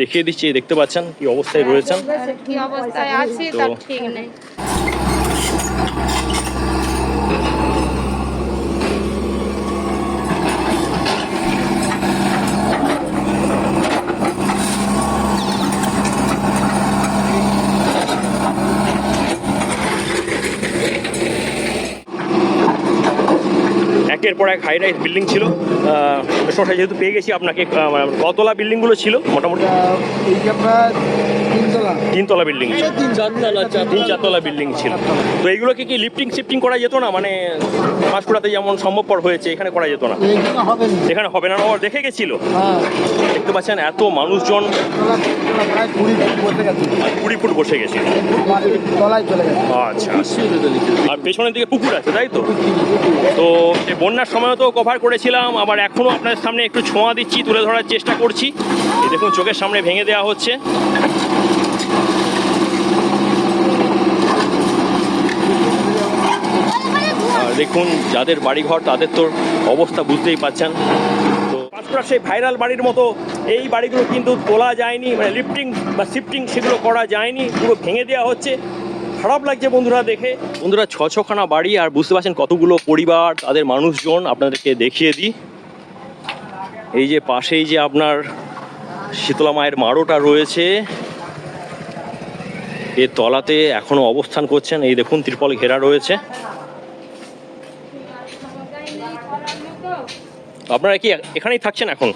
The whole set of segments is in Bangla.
দেখিয়ে দিচ্ছি দেখতে পাচ্ছেন কি অবস্থায় রয়েছেন। কি অবস্থায় আছি তার ঠিক নেই। একের পর এক হাই রাইস বিল্ডিং ছিল। শশায় যেহেতু পেয়ে গেছি আপনাকে মানে কতলা বিল্ডিংগুলো ছিল মোটামুটি। আপনার তিনতলা। তিনতলা বিল্ডিং তিন চারতলা বিল্ডিং ছিল। তো এইগুলোকে কি লিফটিং শিফটিং করা যেত না? মানে পাঁশকুড়াতে যেমন সম্ভবপর হয়েছে এখানে করা যেত না। এইখানে হবে না। এখানে হবে না ও দেখে গেছিল। হ্যাঁ। দেখতে পাচ্ছেন এত মানুষজন কুড়ি ফুট বসে গেছে। কুড়ি ফুট বসে গেছে। মাটির তলায় চলে গেছে। আচ্ছা। আর পেছনের দিকে পুকুর আছে তাই তো? তো বন্যার সময় তো কভার করেছিলাম আবার এখনও আপনাদের সামনে একটু ছোঁয়া দিচ্ছি তুলে ধরার চেষ্টা করছি। এই দেখুন চোখের সামনে ভেঙে দেওয়া হচ্ছে আর দেখুন যাদের বাড়িঘর তাদের তো অবস্থা বুঝতেই পাচ্ছেন। তো সেই ভাইরাল বাড়ির মতো এই বাড়িগুলো কিন্তু তোলা যায়নি মানে লিফটিং বা শিফটিং সেগুলো করা যায়নি পুরো ভেঙে দেওয়া হচ্ছে। খারাপ লাগছে বন্ধুরা দেখে। বন্ধুরা ছ ছখানা বাড়ি আর বুঝতে পারছেন কতগুলো পরিবার তাদের মানুষজন আপনাদেরকে দেখিয়ে দিই। এই যে পাশেই যে আপনার শীতলা মায়ের মারোটা রয়েছে এর তলাতে এখনও অবস্থান করছেন। এই দেখুন ত্রিপল ঘেরা রয়েছে। আপনারা কি এখানেই থাকছেন এখন?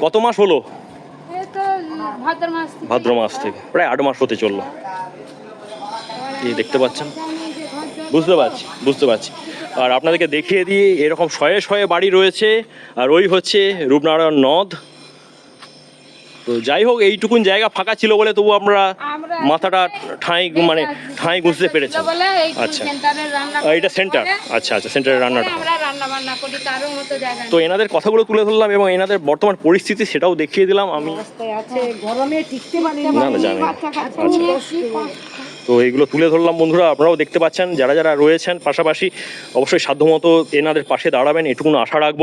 কত মাস হলো? ভাদ্র মাস থেকে- প্রায় আট মাস হতে চলল। এই দেখতে পাচ্ছেন? বুঝতে পারছি বুঝতে পারছি। আর আপনাদেরকে দেখিয়ে দিই এরকম শয়ে শয়ে বাড়ি রয়েছে। আর ওই হচ্ছে রূপনারায়ণ নদ। তো যাই হোক এইটুকুন জায়গা ফাঁকা ছিল বলে তবু আমরা মাথাটা ঠাঁই মানে ঠাঁই বুঝতে পেরেছেন বলে এই আচ্ছা। সেন্টারে রান্না আর এটা সেন্টার আচ্ছা আচ্ছা সেন্টারের রান্নাটা। আমরা রান্না বান্না করি কারোর মতো জায়গা তো এনাদের কথাগুলো তুলে ধরলাম এবং এনাদের বর্তমান পরিস্থিতি সেটাও দেখিয়ে দিলাম আমি। না। না জানি না। আচ্ছা তো এইগুলো তুলে ধরলাম বন্ধুরা আপনারাও দেখতে পাচ্ছেন যারা যারা রয়েছেন পাশাপাশি অবশ্যই সাধ্যমতো এনাদের পাশে দাঁড়াবেন এটুকুন আশা রাখব।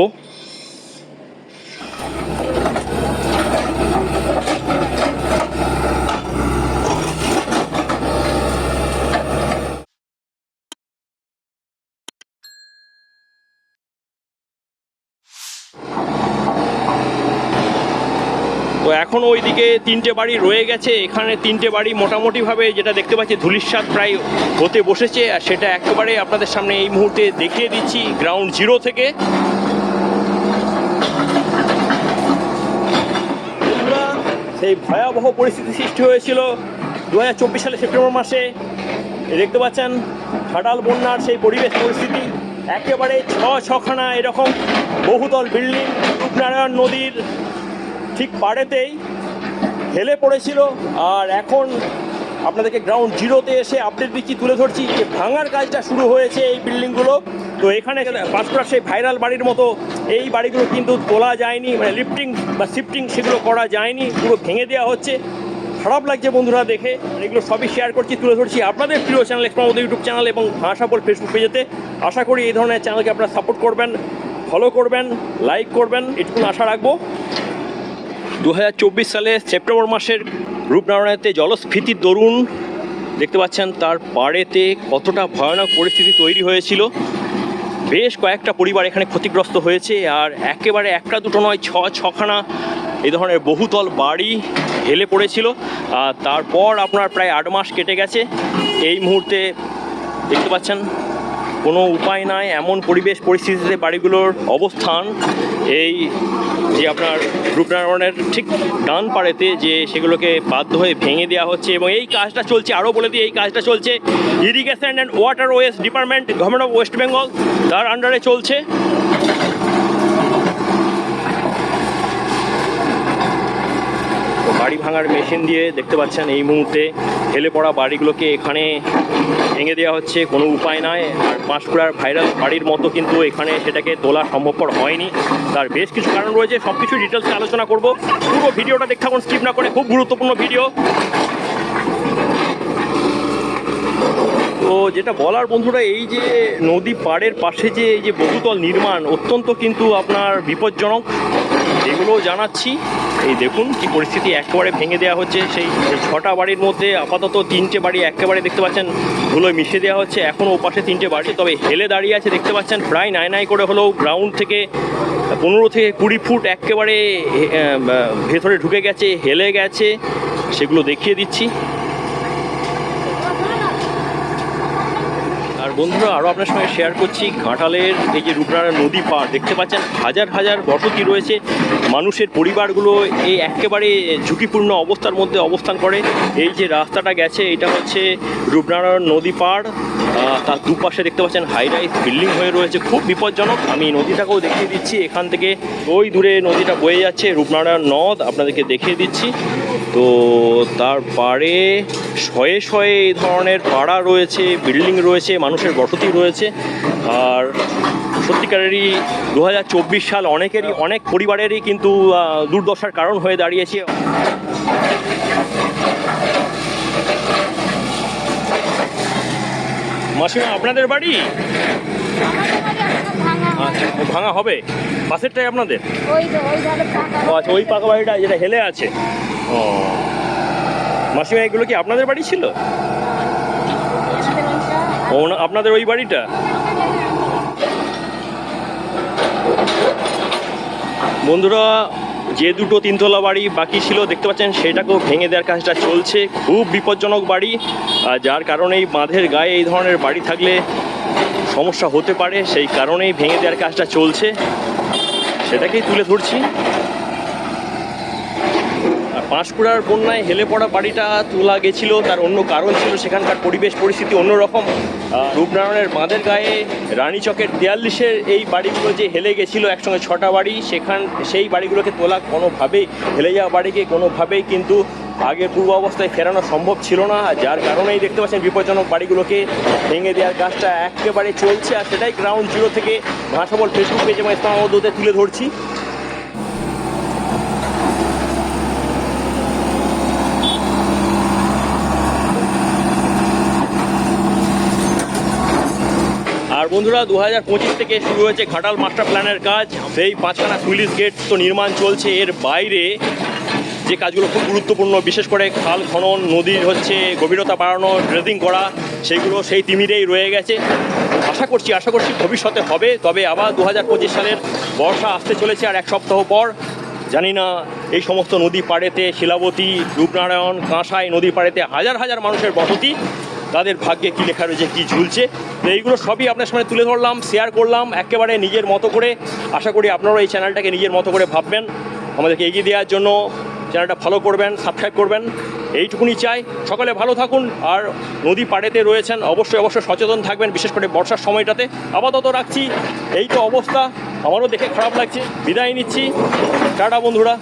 তো এখনও ওইদিকে তিনটে বাড়ি রয়ে গেছে। এখানে তিনটে বাড়ি মোটামুটিভাবে যেটা দেখতে পাচ্ছি ধুলিস্বাদ প্রায় হতে বসেছে। আর সেটা একেবারে আপনাদের সামনে এই মুহূর্তে দেখিয়ে দিচ্ছি গ্রাউন্ড জিরো থেকে। সেই ভয়াবহ পরিস্থিতি সৃষ্টি হয়েছিল দু হাজার চব্বিশ সালে সেপ্টেম্বর মাসে। দেখতে পাচ্ছেন ঘাটাল বন্যার সেই পরিবেশ পরিস্থিতি একেবারে ছ ছখানা এরকম বহুতল বিল্ডিং, রূপনারায়ণ নদীর ঠিক পাড়েতেই হেলে পড়েছিল আর এখন আপনাদেরকে গ্রাউন্ড জিরোতে এসে আপডেট দিচ্ছি, তুলে ধরছি যে ভাঙার কাজটা শুরু হয়েছে এই বিল্ডিংগুলো তো এখানে পাঁচকুড়ার সেই ভাইরাল বাড়ির মতো এই বাড়িগুলো কিন্তু তোলা যায়নি মানে লিফটিং বা শিফটিং সেগুলো করা যায়নি, পুরো ভেঙে দেওয়া হচ্ছে। খারাপ লাগছে বন্ধুরা দেখে এগুলো সবই শেয়ার করছি, তুলে ধরছি আপনাদের প্রিয় চ্যানেল এক্সপ্রাম ইউটিউব চ্যানেল এবং ভাষাপল ফেসবুক পেজেতে। আশা করি এই ধরনের চ্যানেলকে আপনারা সাপোর্ট করবেন ফলো করবেন লাইক করবেন, এটুকুন আশা রাখব। দু হাজার চব্বিশ সালে সেপ্টেম্বর মাসের রূপনারায়ণেতে জলস্ফীতির দরুন দেখতে পাচ্ছেন তার পাড়েতে কতটা ভয়ানক পরিস্থিতি তৈরি হয়েছিল। বেশ কয়েকটা পরিবার এখানে ক্ষতিগ্রস্ত হয়েছে আর একেবারে একটা দুটো নয়, ছ, ছখানা এই ধরনের বহুতল বাড়ি হেলে পড়েছিল। আর তারপর আপনার প্রায় আট মাস কেটে গেছে। এই মুহূর্তে দেখতে পাচ্ছেন কোনো উপায় নাই, এমন পরিবেশ পরিস্থিতিতে বাড়িগুলোর অবস্থান। এই যে আপনার রূপনারায়ণের ঠিক ডান পাড়েতে যে সেগুলোকে বাধ্য হয়ে ভেঙে দেওয়া হচ্ছে এবং এই কাজটা চলছে, আরও বলে দিই, এই কাজটা চলছে irrigation and water ways department government of west Bengal তার আন্ডারে চলছে। তো বাড়ি ভাঙার মেশিন দিয়ে দেখতে পাচ্ছেন এই মুহূর্তে হেলে পড়া বাড়িগুলোকে এখানে ভেঙে দেওয়া হচ্ছে, কোনো উপায় নাই। আর পাঁশকুড়ার ভাইরাল বাড়ির মতো কিন্তু এখানে সেটাকে তোলা সম্ভবপর হয়নি। তার বেশ কিছু কারণ রয়েছে সব কিছু ডিটেলসে আলোচনা করব। পুরো ভিডিওটা দেখতে থাকুন, স্কিপ না করে, খুব গুরুত্বপূর্ণ ভিডিও। তো যেটা বলার বন্ধুরা, এই যে নদী পাড়ের পাশে যে এই যে বহুতল নির্মাণ, অত্যন্ত কিন্তু আপনার বিপজ্জনক। এগুলো জানাচ্ছি। এই দেখুন কি পরিস্থিতি একেবারে ভেঙে দেওয়া হচ্ছে। সেই ছটা বাড়ির মধ্যে আপাতত তিনটে বাড়ি একেবারে দেখতে পাচ্ছেন ধুলোয় মিশিয়ে দেওয়া হচ্ছে। এখনও ওপাশে তিনটে বাড়ি, তবে হেলে দাঁড়িয়ে আছে দেখতে পাচ্ছেন। প্রায় নাই নাই করে হলেও গ্রাউন্ড থেকে পনেরো থেকে কুড়ি ফুট একেবারে ভেতরে ঢুকে গেছে, হেলে গেছে, সেগুলো দেখিয়ে দিচ্ছি। বন্ধুরা আরও আপনার সঙ্গে শেয়ার করছি। ঘাটালের এই যে রূপনারায়ণ নদী পাড় দেখতে পাচ্ছেন হাজার হাজার বসতি রয়েছে। মানুষের পরিবারগুলো এই একেবারে ঝুঁকিপূর্ণ অবস্থার মধ্যে অবস্থান করে। এই যে রাস্তাটা গেছে, এটা হচ্ছে রূপনারায়ণ নদী পাড় তার দুপাশে দেখতে পাচ্ছেন হাই রাইজ বিল্ডিং হয়ে রয়েছে। খুব বিপজ্জনক। আমি নদীটাকেও দেখিয়ে দিচ্ছি। এখান থেকে ওই দূরে নদীটা বয়ে যাচ্ছে রূপনারায়ণ নদ। আপনাদেরকে দেখিয়ে দিচ্ছি। তো তার পাড়ে শয়ে শয়ে এই ধরনের পাড়া রয়েছে বিল্ডিং রয়েছে মানুষের বসতি রয়েছে। আর সত্যিকারেরই দু হাজার চব্বিশ সাল অনেকেরই অনেক পরিবারেরই কিন্তু দুর্দশার কারণ হয়ে দাঁড়িয়েছে। মাসিমা আপনাদের বাড়ি? আচ্ছা ভাঙা হবে। পাশেরটাই আপনাদের? আচ্ছা ওই পাকা বাড়িটা যেটা হেলে আছে। ও। মাসিমা, এগুলো কি আপনাদের বাড়ি ছিল? ও আপনাদের ওই বাড়িটা? বন্ধুরা, যে দুটো তিনতলা বাড়ি বাকি ছিল, দেখতে পাচ্ছেন, সেটাকেও ভেঙে দেওয়ার কাজটা চলছে। খুব বিপজ্জনক বাড়ি। যার কারণেই বাঁধের গায়ে এই ধরনের বাড়ি থাকলে সমস্যা হতে পারে, সেই কারণেই ভেঙে দেওয়ার কাজটা চলছে। সেটাকেই তুলে ধরছি। পাঁশকুড়ার বন্যায় হেলে পড়া বাড়িটা তোলা গেছিল, তার অন্য কারণ ছিল সেখানকার পরিবেশ পরিস্থিতি অন্যরকম। রূপনারায়ণের বাঁধের গায়ে রানীচকের দেয়াল্লিশের এই বাড়িগুলো যে হেলে গেছিল, একসঙ্গে ছটা বাড়ি, সেখান সেই বাড়িগুলোকে তোলা কোনোভাবেই, হেলে যাওয়া বাড়িকে কোনোভাবেই কিন্তু আগের পূর্ব অবস্থায় ফেরানো সম্ভব ছিল না। যার কারণেই দেখতে পাচ্ছেন বিপজ্জনক বাড়িগুলোকে ভেঙে দেওয়ার কাজটা একেবারে চলছে। আর সেটাই গ্রাউন্ড জিরো থেকে ভাষাবল ফেসবুক পেজ এবং ইসলাম তুলে ধরছি। বন্ধুরা দু হাজার পঁচিশ থেকে শুরু হয়েছে ঘাটাল মাস্টার প্ল্যানের কাজ। সেই পাঁচখানা পুলিশ গেট তো নির্মাণ চলছে। এর বাইরে যে কাজগুলো খুব গুরুত্বপূর্ণ, বিশেষ করে খাল খনন নদীর হচ্ছে গভীরতা বাড়ানো, ড্রেজিং করা সেইগুলো সেই তিমিরেই রয়ে গেছে। আশা করছি আশা করছি ভবিষ্যতে হবে। তবে আবার দু হাজার পঁচিশ সালের বর্ষা আসতে চলেছে আর এক সপ্তাহ পর। জানি না, এই সমস্ত নদী পাড়েতে শিলাবতী, রূপনারায়ণ, কাঁসাই নদী পাড়েতে হাজার হাজার মানুষের বসতি। তাদের ভাগ্যে কী লেখা রয়েছে, কী ঝুলছে। তো এইগুলো সবই আপনার সামনে তুলে ধরলাম শেয়ার করলাম, একেবারে নিজের মতো করে। আশা করি আপনারাও এই চ্যানেলটাকে নিজের মতো করে ভাববেন। আমাদেরকে এগিয়ে দেওয়ার জন্য চ্যানেলটা ফলো করবেন সাবস্ক্রাইব করবেন। এইটুকুনি চাই। সকলে ভালো থাকুন। আর নদী পাড়েতে রয়েছেন, অবশ্যই অবশ্যই সচেতন থাকবেন, বিশেষ করে বর্ষার সময়টাতে। আপাতত রাখছি। এই তো অবস্থা। আমারও দেখে খারাপ লাগছে। বিদায় নিচ্ছি। টাটা বন্ধুরা।